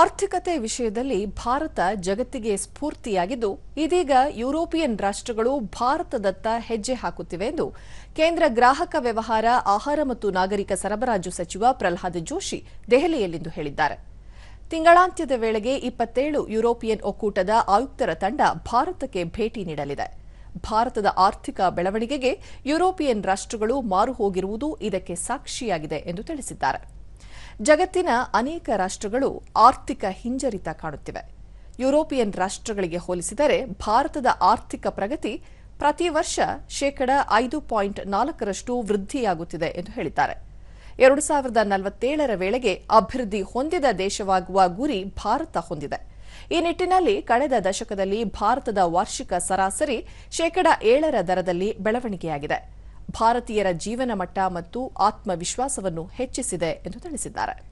ಆರ್ಥಿಕತೆ ವಿಷಯದಲ್ಲಿ ಭಾರತ ಜಗತ್ತಿಗೆ ಸ್ಫೂರ್ತಿಯಾಗಿದ್ದು, ಇದೀಗ ಯುರೋಪಿಯನ್ ರಾಷ್ಟ್ರಗಳು ಭಾರತದತ್ತ ಹೆಜ್ಜೆ ಹಾಕುತ್ತಿವೆ ಎಂದು ಕೇಂದ್ರ ಗ್ರಾಹಕ ವ್ಯವಹಾರ, ಆಹಾರ ಮತ್ತು ನಾಗರಿಕ ಸರಬರಾಜು ಸಚಿವ ಪ್ರಲ್ಹಾದ್ ಜೋಶಿ ದೆಹಲಿಯಲ್ಲಿಂದು ಹೇಳಿದ್ದಾರೆ. ತಿಂಗಳಾಂತ್ಯದ ವೇಳೆಗೆ ಇಪ್ಪತ್ತೇಳು ಯುರೋಪಿಯನ್ ಒಕ್ಕೂಟದ ಆಯುಕ್ತರ ತಂಡ ಭಾರತಕ್ಕೆ ಭೇಟಿ ನೀಡಲಿದೆ. ಭಾರತದ ಆರ್ಥಿಕ ಬೆಳವಣಿಗೆಗೆ ಯುರೋಪಿಯನ್ ರಾಷ್ಟ್ರಗಳು ಮಾರು ಹೋಗಿರುವುದು ಇದಕ್ಕೆ ಸಾಕ್ಷಿಯಾಗಿದೆ ಎಂದು ತಿಳಿಸಿದ್ದಾರೆ. ಜಗತ್ತಿನ ಅನೇಕ ರಾಷ್ಟ್ರಗಳು ಆರ್ಥಿಕ ಹಿಂಜರಿತ ಕಾಣುತ್ತಿವೆ. ಯುರೋಪಿಯನ್ ರಾಷ್ಟ್ರಗಳಿಗೆ ಹೋಲಿಸಿದರೆ ಭಾರತದ ಆರ್ಥಿಕ ಪ್ರಗತಿ ಪ್ರತಿ ವರ್ಷ ಶೇಕಡ ಐದು ಪಾಯಿಂಟ್ ನಾಲ್ಕರಷ್ಟು ವೃದ್ಧಿಯಾಗುತ್ತಿದೆ ಎಂದು ಹೇಳಿದ್ದಾರೆ. ಎರಡು ಸಾವಿರದ ನಲವತ್ತೇಳರ ವೇಳೆಗೆ ಅಭಿವೃದ್ಧಿ ಹೊಂದಿದ ದೇಶವಾಗುವ ಗುರಿ ಭಾರತ ಹೊಂದಿದೆ. ಈ ನಿಟ್ಟಿನಲ್ಲಿ ಕಳೆದ ದಶಕದಲ್ಲಿ ಭಾರತದ ವಾರ್ಷಿಕ ಸರಾಸರಿ ಶೇಕಡ ಏಳರ ದರದಲ್ಲಿ ಬೆಳವಣಿಗೆಯಾಗಿದೆ. ಭಾರತೀಯರ ಜೀವನ ಮಟ್ಟ ಮತ್ತು ಆತ್ಮವಿಶ್ವಾಸವನ್ನು ಹೆಚ್ಚಿಸಿದೆ ಎಂದು ತಿಳಿಸಿದ್ದಾರೆ.